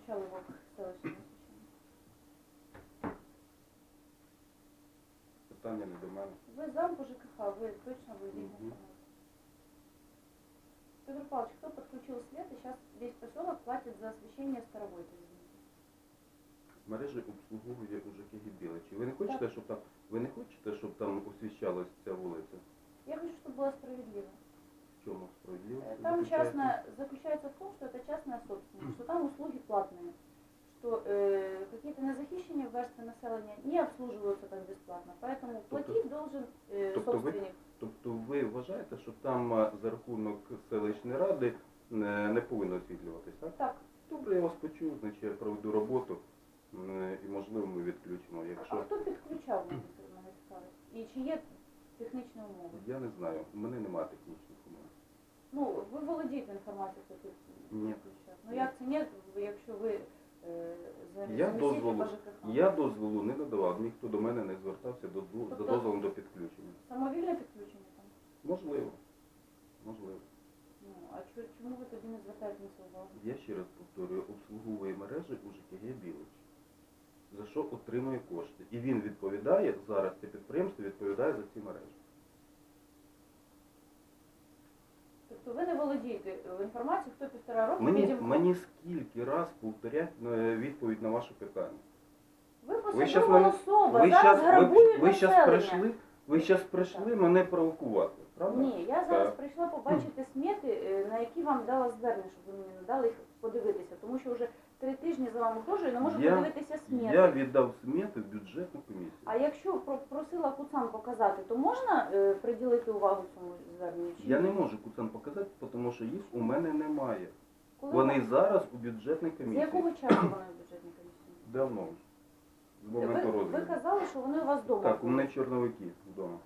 підключали в селищне освітлення? Питання не до мене. Ви зам по ЖКХ, ви точно володієте Мгм. информацией. Федор Павлович, кто подключил свет, и сейчас весь поселок платит за освещение старовой извините. Мережі обслуговує услуги платные, что э, какие-то незахищенные версты населения не обслуживаются так бесплатно, поэтому платить должен э, Тобто ви- собственник. Тобто ви вважаєте, що там а, за рахунок селищної ради е, не повинно освітлюватись, так? Так, Добре, я вас почув, значить я проведу роботу е, і можливо ми відключимо. а Якщо хто підключав мене це мене цікавить? І чи є технічні умови? я не знаю, у мене немає технічних умов. Ну, ви володієте інформацією, під- Ні. Ну як це ні, якщо ви е, за Я дозволу, по ЖКХ? я дозволу не надавав, ніхто до мене не звертався до, до, за Тобто- дозволом до підключення. Самовільне підключення там? Можливо. Можливо. Ну, а чо- чому ви тоді не звертаєте на це увагу? Я ще раз повторюю, обслуговує мережі у ЖКГ Білич. За що отримує кошти. І він відповідає, зараз це підприємство відповідає за ці мережі. Тобто ви не володієте е, інформацією, хто півтора року Мені, відімкнув? мені скільки раз повторять е, відповідь на ваше питання. Ви Ви щас посадова мене- особа, Ви зараз щас, ви, грабують ви щас населення. прийшли, ви щас прийшли мене провокувати, правда? Ні, я зараз Так. прийшла побачити смети, е, на які вам дала звернення, щоб ви мені надали їх подивитися, тому що вже три тижні за вами хожу і не можу Я- подивитися смети. Я віддав смети в бюджетну комісію. А якщо про- просила Куцан показати, то можна е, приділити увагу цьому зверненню? Чи Я ні? не можу куцан показати, тому що їх у мене немає. Коли Вони зараз у бюджетній З комісії. якого часу вони в бюджетній комісії? Давно вже. З моменту Ви, ви розгляду. казали, що вони у вас вдома. Так, у були. мене чорновики вдома.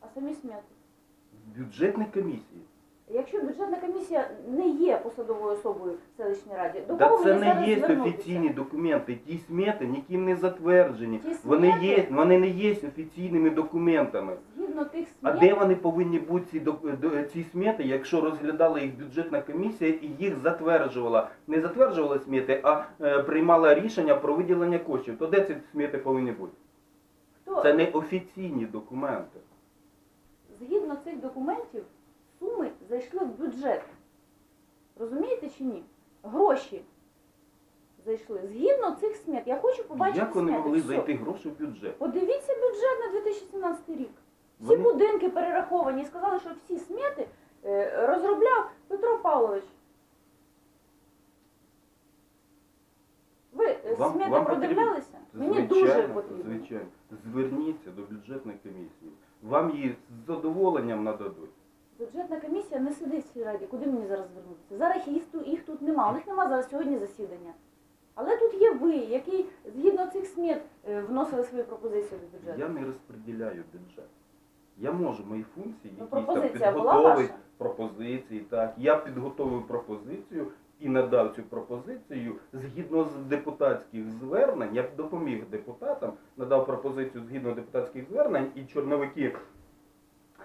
А самі смети? В бюджетній комісії. Якщо бюджетна комісія не є посадовою особою в селищній раді, до Та кого це мені не зараз є звернутися? офіційні документи. Ті смети ніким не затверджені. Ті Вони смети? є, вони не є офіційними документами. Згідно тих А де вони повинні бути ці док- до- ці смети, якщо розглядала їх бюджетна комісія і їх затверджувала? Не затверджувала смети, а е, приймала рішення про виділення коштів. То де ці смети повинні бути? хто Це не офіційні документи. згідно цих документів зайшли в бюджет. Розумієте чи ні? Гроші зайшли. Згідно цих смет. Я хочу побачити Як вони смети. могли Все. зайти гроші в бюджет? Подивіться бюджет на 2017 рік. Всі Вони- будинки перераховані. І сказали, що всі смети е, розробляв Петро Павлович. Ви е, Вам- смети вам продивлялися? Мені дуже потрібно. Звичайно. Зверніться до бюджетної комісії. Вам її з задоволенням нададуть. Бюджетна комісія не сидить в цій раді. Куди мені зараз звернутися? Зараз їх, їх тут нема. У них нема зараз сьогодні засідання. Але тут є ви, який згідно цих смет е, вносили свої пропозиції до бюджету. Я не розподіляю бюджет. Я можу мої функції, Ну, якісь там підготовити пропозиції. Так, я підготовив пропозицію і надав цю пропозицію згідно з депутатських звернень. Я допоміг депутатам, надав пропозицію згідно депутатських звернень і чорновики.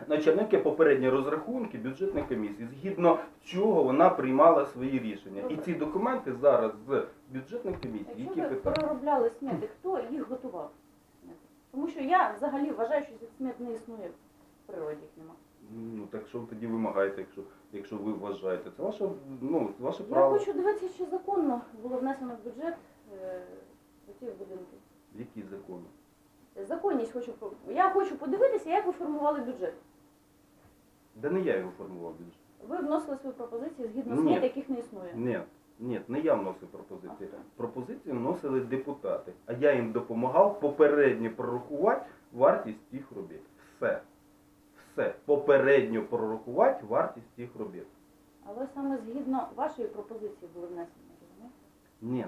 На чорники попередні розрахунки бюджетної комісії, згідно чого вона приймала свої рішення. І ці документи зараз з бюджетної комісії, Якщо які ви питання. проробляли смети, хто їх готував? Тому що я взагалі вважаю, що цих смет не існує в природі їх нема. Ну так що ви тоді вимагаєте, якщо, якщо ви вважаєте? Це ваше, ну, ваше Я право. хочу дивитися, чи законно було внесено в бюджет е, ці будинки. Які закони? Законність хочу я хочу подивитися, як ви формували бюджет. Да не я його формував більше. Ви вносили свої пропозиції згідно Ні. смет, яких не існує. Ні, ні, не я вносив пропозиції. Пропозиції вносили депутати, а я їм допомагав попередньо прорахувати вартість тих робіт. Все. Все. Попередньо прорахувати вартість тих робіт. Але саме згідно вашої пропозиції були внесені, розумієте? Ні.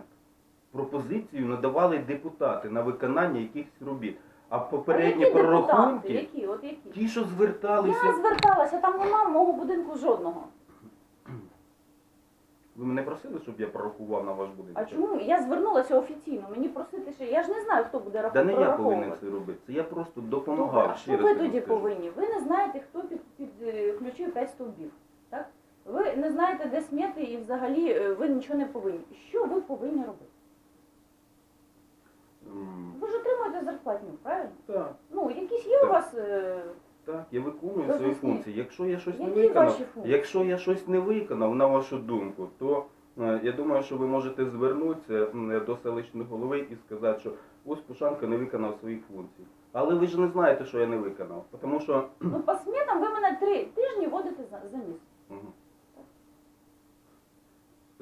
Пропозицію надавали депутати на виконання якихось робіт. А попередні які депутати? прорахунки, Які? От які? ті, що зверталися. Я зверталася, там нема мого будинку жодного. Ви мене просили, щоб я прорахував на ваш будинок? А чому? Я звернулася офіційно. Мені просити ще. Я ж не знаю, хто буде рахувати. не я повинен це робити. Це я просто допомагав. А що ви тоді скажу. повинні? Ви не знаєте, хто під, підключив 5 стовбів. Так? Ви не знаєте, де сміти, і взагалі е, ви нічого не повинні. Що ви повинні робити? Ви ж отримуєте зарплатню, правильно? Так, Ну, якісь є у Так. вас. е, так, я виконую свої функції. Якщо я щось не Які виконав, ваші функції? якщо я щось не виконав, на вашу думку, то е, я думаю, що ви можете звернутися м, до селищної голови і сказати, що ось Пушанка не виконав своїх функцій. Але ви ж не знаєте, що я не виконав, тому що Ну, по смітам ви мене три тижні водите за, за ніс. Мгм.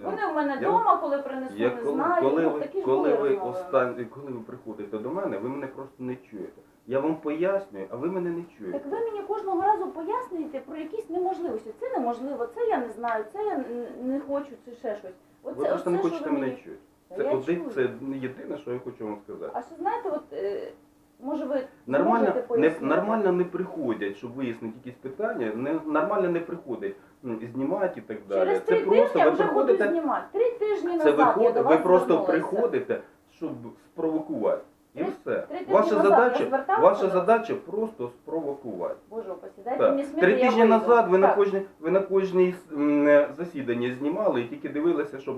Вони у мене Я- вдома, коли принесу, Я не коли, знаю. коли, ну, ви, такі ж коли були ви розмови. коли ви приходите до мене, ви мене просто не чуєте. Я вам пояснюю, а ви мене не чуєте. Так ви мені кожного разу пояснюєте про якісь неможливості. Це неможливо, це я не знаю, це я н- не хочу, це ще щось. Оце, ви просто не оце, хочете ви мене чути. Та Це я один, чую. це єдине, що я хочу вам сказати. А що знаєте, от е, може ви Нормально можете не, пояснити? нормально не приходять, щоб вияснити якісь питання. Не, нормально не приходять м, знімати і так далі. Через три просто тижні ви вже буду приходите, знімати. Три тижні це назад я виходить, до ви просто звернулася. приходите, щоб спровокувати. І Три- все. три тижні Ваша назад я задача, зверталася ваша до- задача просто спровокувати. Боже упаси, дайте Так. мені сміти, Три я тижні вийду. назад ви на Так. кожній ви на кожній м, засіданні знімали і тільки дивилися, щоб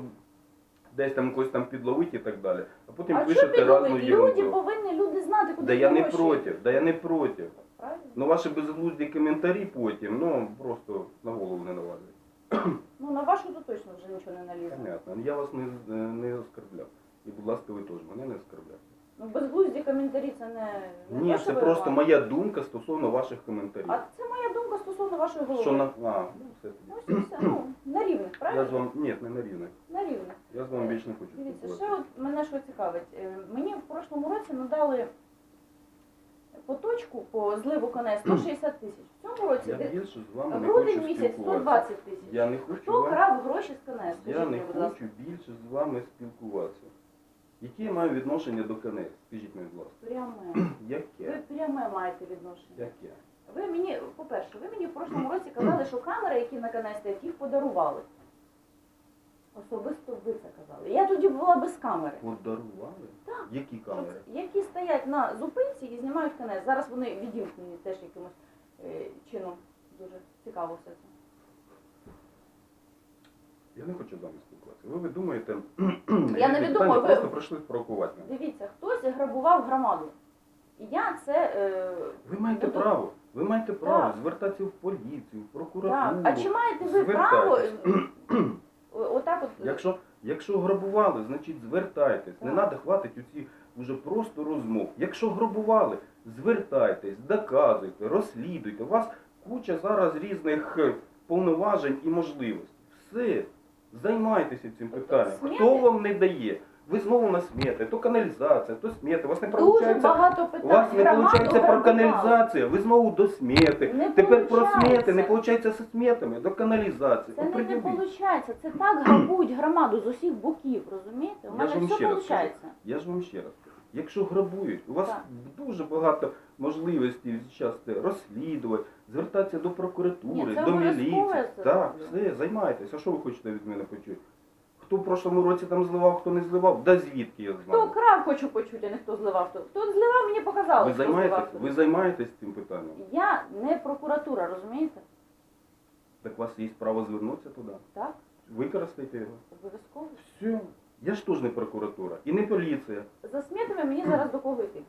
десь там когось там підловити і так далі. А потім А що пишете разну підловити? Люди ерунду. повинні люди знати, куди Да я не гроші. проти, да я не проти. Правильно? Ну ваші безглузді коментарі потім, ну просто на голову не налазять. Ну на вашу то точно вже нічого не налізе. Понятно. Я вас не, не оскорбляв. І, будь ласка, ви теж мене не оскорбляйте. Ну безглузді коментарі це не, не Ні, те, що це ви просто маєте. моя думка стосовно ваших коментарів. А це моя думка стосовно вашої голови. Що на. А, ну все Ну, тоді. все. Ну, на рівних, правильно? Я з вами. Ні, не на рівних. На рівних. Я з вами більше не хочу Дивіться, спілкуватися. ще от мене що цікавить. Е, Мені в прошлому році надали по точку по зливу конець 160 тисяч. В цьому році Я де- більше з вами не грудень місяць спілкуватися. 120 тисяч. Я не хочу Хто вам- крав гроші з конець? Я Скажіть не мені, будь ласка. хочу більше з вами спілкуватися. Яке я маю відношення до конець? Скажіть мені, будь ласка. Пряме. Ви Яке? пряме маєте відношення. Яке? Ви мені, по-перше, ви мені в прошлому році казали, що камери, які на каналі стоять, їх подарували. Особисто ви це казали. Я тоді була без камери. Подарували? Так. Які камери? це- Які стоять на зупинці і знімають канець. Зараз вони відімкнені теж якимось е, чином. Дуже цікаво все це. Я не хочу з вами спілкуватися. Ви, ви думаєте, Я не різні ви- просто прийшли спровокувати мене. Дивіться, хтось грабував громаду. І я це. Е, Ви маєте буду- право. Ви маєте право Так. звертатися в поліцію, в Так. прокуратуру. А чи маєте ви право е, отак от Якщо, якщо грабували, значить звертайтесь. Не Так. треба хватить оці вже просто розмов. Якщо грабували, звертайтесь, доказуйте, розслідуйте. У вас куча зараз різних е, повноважень і можливостей. Все, займайтеся цим Тобто питанням. сміти- Хто вам не дає? Ви знову на сміти, то каналізація, то сміти. У вас не дуже виходить. багато У питань. вас не Громаду виходить про грабували. каналізацію, ви знову до смети. Не Тепер про получається. сміти, не виходить з смітами, до каналізації. Це не, виходить. Це так грабують громаду з усіх боків, розумієте? У Я мене вам все ще раз виходить. Я ж вам ще раз якщо грабують, у вас Так. дуже багато можливостей зараз розслідувати, звертатися до прокуратури, Ні, це до міліції. Так, все, займайтеся. А що ви хочете від мене почути? Хто в прошлому році там зливав, хто не зливав, да звідки я Хто знаю? крав, хочу почути, а не хто зливав. Хто, хто зливав, мені показали. Ви хто займаєтесь, зливав. ви займаєтесь цим питанням? Я не прокуратура, розумієте? Так у вас є право звернутися туди. Так, Використайте його. обов'язково. Все. Я ж теж не прокуратура і не поліція. За смітами мені зараз до кого йти?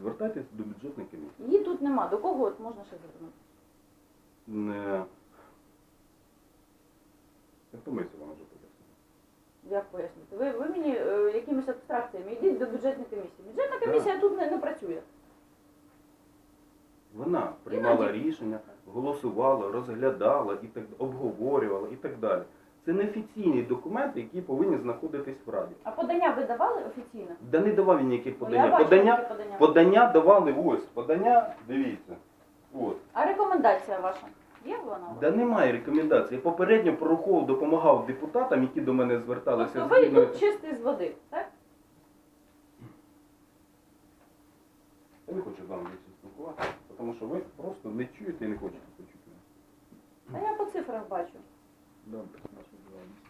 Звертайтесь до бюджетної комісії. Її тут нема. До кого от можна ще звернути? Не... Я втомився вам вже пояснити. Як пояснити? Ви, ви мені е, якимись абстракціями йдіть до бюджетної комісії. Бюджетна комісія тут не, не працює. Вона приймала рішення, голосувала, розглядала і так обговорювала і так далі. Це не офіційні документи, які повинні знаходитись в раді. А подання ви давали офіційно? Да не давав він ніяких Ну, подання. я подання, подання. подання давали ось. Подання, дивіться. От. А рекомендація ваша? Є вона? Да немає рекомендацій. Я попередньо прораховував, допомагав депутатам, які до мене зверталися Тобто ви згідно- тут чистий з води, так? Я не хочу з вами більше спілкуватися, тому що ви просто не чуєте і не хочете почути. А я по цифрах бачу. Значить, з вами.